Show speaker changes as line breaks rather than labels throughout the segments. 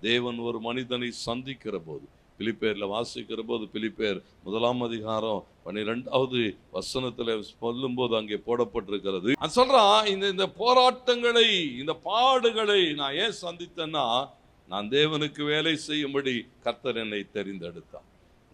தேவன் ஒரு மனிதனை சந்திக்கிற போது பிலிப்பேரில் வாசிக்கிற போது பிலிப்பேர் முதலாம் அதிகாரம் பன்னிரெண்டாவது வசனத்துல சொல்லும்போது அங்கே போடப்பட்டிருக்கிறது. அது சொல்றான் இந்த இந்த போராட்டங்களை இந்த பாடுகளை நான் ஏன் சந்தித்தேன்னா நான் தேவனுக்கு வேலை செய்யும்படி கர்த்தர் என்னை தெரிந்தெடுத்தான்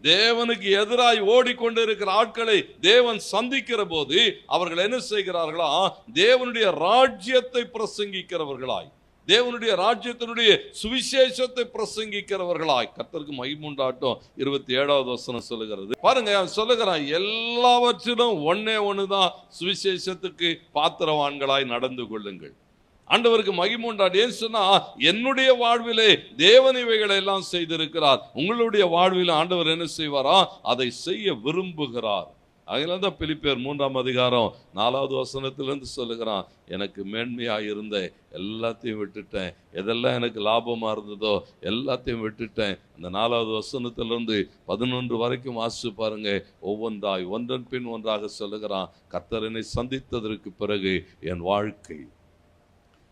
தேவனுக்கு எதிராய் ஓடிக்கொண்டிருக்கிற ஆட்களை தேவன் சந்திக்கிற போது அவர்கள் என்ன செய்கிறார்களா தேவனுடைய ராஜ்யத்தை பிரசங்கிக்கிறவர்களாய். தேவனுடைய ராஜ்யத்தினுடைய சுவிசேஷத்தை பிரசங்கிக்கிறவர்களாய். கத்தருக்கு மகிமுண்டாட்டம் இருபத்தி ஏழாவது வசனம் சொல்லுகிறது. பாருங்க சொல்லுகிறான் எல்லாவற்றிலும் ஒன்னே ஒண்ணுதான் சுவிசேஷத்துக்கு பாத்திரவான்களாய் நடந்து கொள்ளுங்கள். ஆண்டவருக்கு மகிமுண்டாடு ஏன் சொன்னா என்னுடைய வாழ்விலே தேவன் இவைகளை எல்லாம் செய்திருக்கிறார். உங்களுடைய வாழ்வில் ஆண்டவர் என்ன செய்வாரா? அதை செய்ய விரும்புகிறார். அதில் தான் பிலிப்பேர் மூன்றாம் அதிகாரம் நாலாவது வசனத்திலிருந்து சொல்லுகிறான் எனக்கு மேன்மையாக இருந்த எல்லாத்தையும் விட்டுட்டேன். எதெல்லாம் எனக்கு லாபமாக இருந்ததோ எல்லாத்தையும் விட்டுட்டேன். அந்த நாலாவது வசனத்திலிருந்து பதினொன்று வரைக்கும் வாசிச்சு பாருங்க. ஒவ்வொன்றாய் ஒன்றன் பின் ஒன்றாக சொல்லுகிறான் கத்தரனை சந்தித்ததற்கு பிறகு என் வாழ்க்கை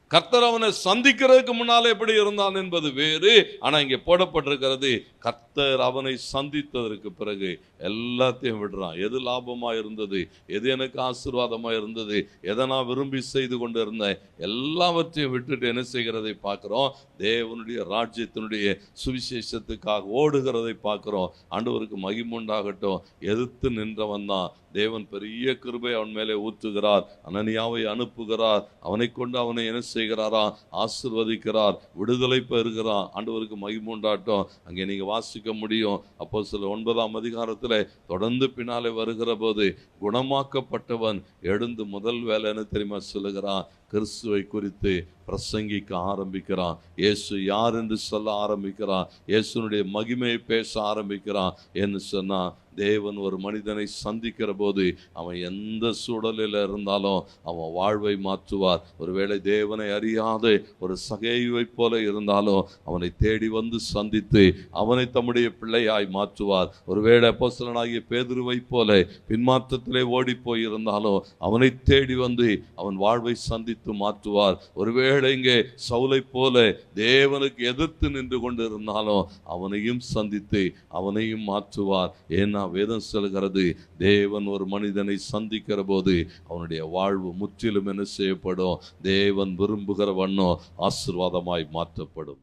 கர்த்தர் அவனை சந்திக்கிறதுக்கு முன்னால் எப்படி இருந்தான் என்பது வேறு. ஆனா இங்க போடப்பட்டிருக்கிறது கர்த்தர் அவனை சந்தித்ததற்கு பிறகு எல்லாத்தையும் விடுறான். எது லாபமா இருந்தது? எது எனக்கு ஆசீர்வாதமா இருந்தது? எதை நான் விரும்பி செய்து கொண்டு இருந்தேன் எல்லாவற்றையும் விட்டுட்டு என்ன செய்கிறதை பார்க்கிறோம். தேவனுடைய ராஜ்யத்தினுடைய சுவிசேஷத்துக்காக ஓடுகிறதை பார்க்கிறோம். ஆண்டவருக்கு மகிமுண்டாகட்டும் எதிர்த்து நின்றவன் தான். தேவன் பெரிய கிருபை அவன் மேலே ஊற்றுகிறார். அனனியாவை அனுப்புகிறார். அவனை கொண்டு அவனை என்ன செய்கிறாரா? ஆசிர்வதிக்கிறார். விடுதலை பெறுகிறார். ஆண்டவருக்கு மகிமுண்டாட்டம் அங்கே நீங்கள் வாசிக்க முடியும். அப்போ சில ஒன்பதாம் அதிகாரத்தில் தொடர்ந்து பின்னாலே வருகிற போது குணமாக்கப்பட்டவன் எழுந்து முதல் வேலைன்னு தெரியுமா சொல்லுகிறான்? கிறிஸ்துவை குறித்து பிரசங்கிக்க ஆரம்பிக்கிறான். இயேசு யார் என்று சொல்ல ஆரம்பிக்கிறான். இயேசுனுடைய மகிமையை பேச ஆரம்பிக்கிறான். என்று சொன்னால் தேவன் ஒரு மனிதனை சந்திக்கிற போது அவன் எந்த சூழலில் இருந்தாலும் அவன் வாழ்வை மாற்றுவார். ஒருவேளை தேவனை அறியாத ஒரு சகைவை போல இருந்தாலும் அவனை தேடி வந்து சந்தித்து அவனை தம்முடைய பிள்ளையாய் மாற்றுவார். ஒருவேளை அப்போசலனாகிய பேதுருவை போல பின்மாற்றத்திலே ஓடி போயிருந்தாலும் அவனை தேடி வந்து அவன் வாழ்வை சந்தித்து மாற்றுவார். ஒருவேளை இங்கே சவுலை போல தேவனுக்கு எதிர்த்து நின்று கொண்டிருந்தாலும் அவனையும் சந்தித்து அவனையும் மாற்றுவார். ஏன்னா வேதம் செல்கிறது தேவன் ஒரு மனிதனை சந்திக்கிற போது அவனுடைய வாழ்வு முற்றிலும் என்ன செய்யப்படும்? தேவன் விரும்புகிற வண்ணம் ஆசீர்வாதமாய் மாற்றப்படும்.